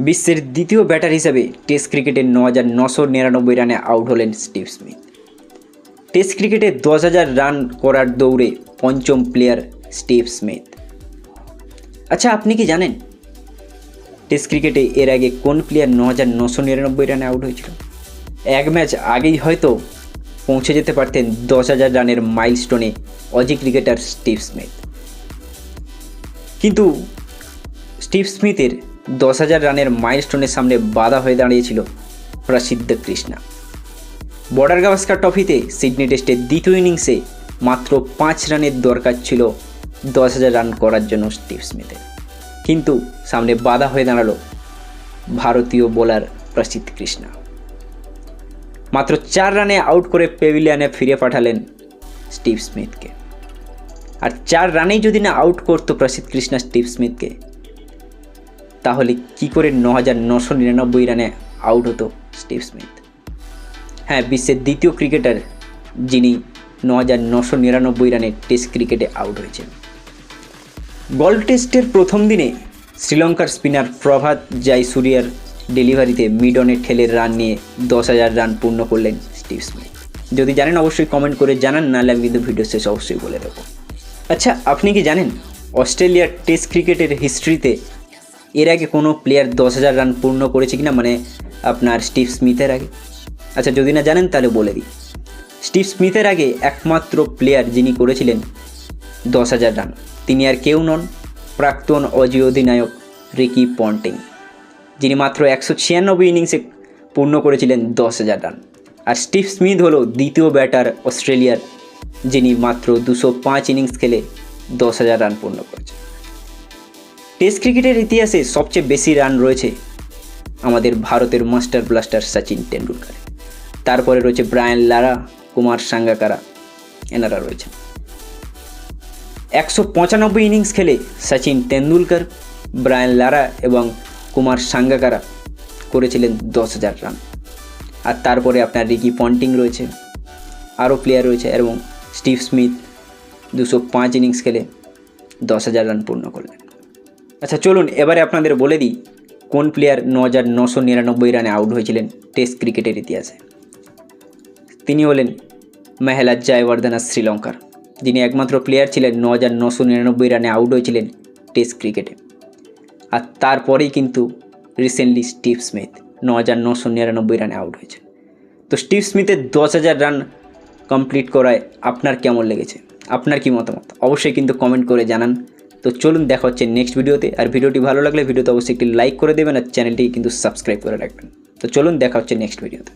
বিশ্বের দ্বিতীয় ব্যাটার হিসেবে টেস্ট ক্রিকেটে ন হাজার নশো নিরানব্বই রানে আউট হলেন স্টিভ স্মিথ। টেস্ট ক্রিকেটে দশ হাজার রান করার দৌড়ে পঞ্চম প্লেয়ার স্টিভ স্মিথ। আচ্ছা আপনি কি জানেন টেস্ট ক্রিকেটে এর আগে কোন প্লেয়ার ন হাজার নশো নিরানব্বই রানে আউট হয়েছিল? এক ম্যাচ আগেই হয়তো পৌঁছে যেতে পারতেন দশ হাজার রানের মাইলস্টোনে অজি ক্রিকেটার স্টিভ স্মিথ। কিন্তু স্টিভ স্মিথের দশ হাজার রানের মাইলস্টোনের সামনে বাধা হয়ে দাঁড়িয়েছিল প্রসিদ্ধ কৃষ্ণা। বর্ডার গাভাস্কার ট্রফিতে সিডনি টেস্টের দ্বিতীয় ইনিংসে মাত্র পাঁচ রানের দরকার ছিল দশ হাজার রান করার জন্য স্টিভ স্মিথের। কিন্তু সামনে বাধা হয়ে দাঁড়াল ভারতীয় বোলার প্রসিদ্ধ কৃষ্ণা। মাত্র চার রানে আউট করে পেভিলিয়ানে ফিরে পাঠালেন স্টিভ স্মিথকে। আর চার রানেই যদি না আউট করতো প্রসিদ্ধ কৃষ্ণা স্টিভ স্মিথকে তাহলে কি করে ন হাজার নশো নিরানব্বই রানে আউট হতো স্টিভ স্মিথ? হ্যাঁ বিশ্বের দ্বিতীয় ক্রিকেটার যিনি ন হাজার নশো নিরানব্বই রানে টেস্ট ক্রিকেটে আউট হয়েছেন। গল্ড টেস্টের প্রথম দিনে শ্রীলঙ্কার স্পিনার প্রভাত জয়সুরিয়ার ডেলিভারিতে মিডনে ঠেলে রান নিয়ে দশ হাজার রান পূর্ণ করলেন স্টিভ স্মিথ। যদি জানেন অবশ্যই কমেন্ট করে জানান, নাহলে আমি কিন্তু ভিডিও শেষে অবশ্যই বলে দেবো। আচ্ছা আপনি কি জানেন অস্ট্রেলিয়ার টেস্ট ক্রিকেটের হিস্ট্রিতে এর আগে কোনো প্লেয়ার দশ হাজার রান পূর্ণ করেছে কিনা? মানে আপনার স্টিভ স্মিথের আগে। আচ্ছা যদি না জানেন তাহলে বলে দিই। স্টিভ স্মিথের আগে একমাত্র প্লেয়ার যিনি করেছিলেন দশ হাজার রান তিনি আর কেউ নন, প্রাক্তন অজি অধিনায়ক রিকি পন্টিং, যিনি মাত্র একশো ছিয়ানব্বই ইনিংসে পূর্ণ করেছিলেন দশ হাজার রান আর স্টিভ স্মিথ হলো দ্বিতীয় ব্যাটার অস্ট্রেলিয়ার, যিনি মাত্র দুশো পাঁচ ইনিংস খেলে দশ হাজার রান পূর্ণ করেছে টেস্ট ক্রিকেটের ইতিহাসে সবচেয়ে বেশি রান রয়েছে আমাদের ভারতের মাস্টার ব্লাস্টার সচিন টেন্ডুলকার তারপরে রয়েছে ব্রায়ান লারা, কুমার সাঙ্গাকারা, এনারা রয়েছে একশো পঁচানব্বই ইনিংস খেলে সচিন তেন্ডুলকার, ব্রায়ান লারা এবং কুমার সাঙ্গাকারা করেছিলেন দশ হাজার রান। আর তারপরে আপনার রিকি পন্টিং রয়েছে, আরও প্লেয়ার রয়েছে এবং স্টিভ স্মিথ দুশো পাঁচ ইনিংস খেলে দশ হাজার রান পূর্ণ করলেন। আচ্ছা চলুন, এবারে আপনাদের বলে দিই, কোন প্লেয়ার ন হাজার নশো নিরানব্বই রানে আউট হয়েছিলেন টেস্ট ক্রিকেটের ইতিহাসে? তিনি হলেন মেহলাজ জয়বর্ধনা শ্রীলঙ্কার, যিনি একমাত্র প্লেয়ার ছিলেন ন হাজার নশো নিরানব্বই রানে আউট হয়েছিলেন টেস্ট ক্রিকেটে আর তারপরেই কিন্তু রিসেন্টলি স্টিভ স্মিথ ন হাজার নশো নিরানব্বই রানে আউট হয়েছে তো স্টিভ স্মিথের দশ হাজার রান কমপ্লিট করায় আপনার কেমন লেগেছে? আপনার কি মতামত? অবশ্যই কিন্তু কমেন্ট করে জানান। তো চলুন দেখা হচ্ছে নেক্সট ভিডিওতে আর ভিডিওটি ভালো লাগলে ভিডিওতে অবশ্যই একটি লাইক করে দেবেন আর চ্যানেলটি কিন্তু সাবস্ক্রাইব করে রাখবেন। তো চলুন দেখা হচ্ছে নেক্সট ভিডিওতে